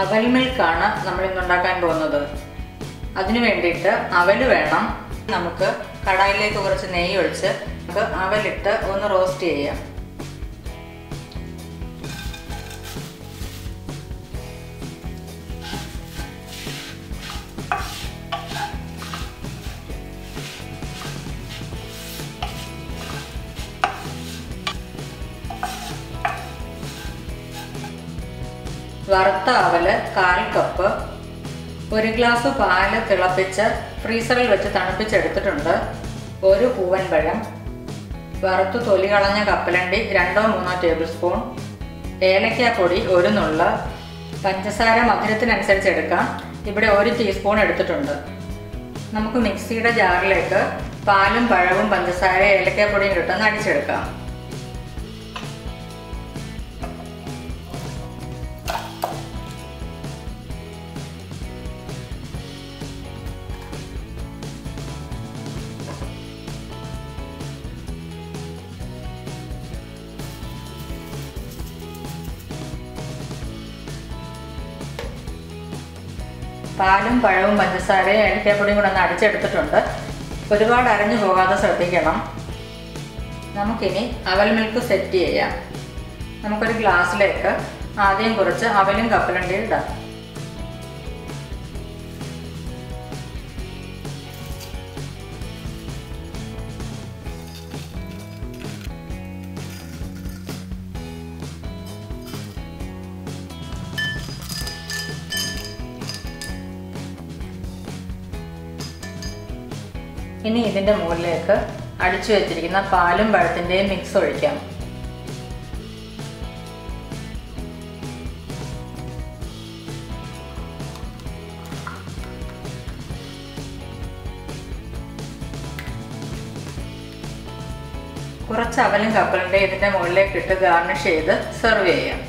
അവൽ മിൽക്കാണ് നമ്മൾ ഇന്ന് ഉണ്ടാക്കാൻ പോകുന്നത്. അതിനു വേണ്ടിയിട്ട് അവൽ വേണം. നമുക്ക് കടായിലേക്ക് കുറച്ച് നെയ്യ് ഒഴിച്ച് നമുക്ക് അവലിട്ട് ഒന്ന് റോസ്റ്റ് ചെയ്യാം. വറുത്ത കാൽ കപ്പ് ഒരു ഗ്ലാസ് പാൽ തിളപ്പിച്ച് ഫ്രീസറിൽ വെച്ച് തണുപ്പിച്ചെടുത്തിട്ടുണ്ട്. ഒരു പൂവൻ പഴം വറുത്ത് തൊലി കളഞ്ഞ കപ്പലണ്ടി രണ്ടോ മൂന്നോ ടേബിൾ സ്പൂൺ ഏലക്കാപ്പൊടി ഒരു നുള്ള പഞ്ചസാര മധുരത്തിനനുസരിച്ച് എടുക്കാം. ഇവിടെ ഒരു ടീസ്പൂൺ എടുത്തിട്ടുണ്ട്. നമുക്ക് മിക്സിയുടെ ജാറിലേക്ക് പാലും പഴവും പഞ്ചസാര ഏലക്കാപ്പൊടിയും കിട്ടുന്ന അടിച്ചെടുക്കാം പാലും പഴവും പഞ്ചസാരയും ഏലക്കാപ്പൊടിയും കൂടെ ഒന്ന് അടിച്ചെടുത്തിട്ടുണ്ട്. ഒരുപാട് അരഞ്ഞു പോകാതെ ശ്രദ്ധിക്കണം. നമുക്കിനി അവൽ മിൽക്ക് സെറ്റ് ചെയ്യാം. നമുക്കൊരു ഗ്ലാസ്സിലേക്ക് ആദ്യം കുറച്ച് അവലും കപ്പലണ്ടിയും ഇടാം. ഇനി ഇതിന്റെ മുകളിലേക്ക് അടിച്ചു വെച്ചിരിക്കുന്ന പാലും പഴത്തിന്റെയും മിക്സ് ഒഴിക്കാം. കുറച്ച് അവലും കപ്പലിന്റെ ഇതിന്റെ മുകളിലേക്ക് ഇട്ട് ഗാർണിഷ് ചെയ്ത് സെർവ് ചെയ്യാം.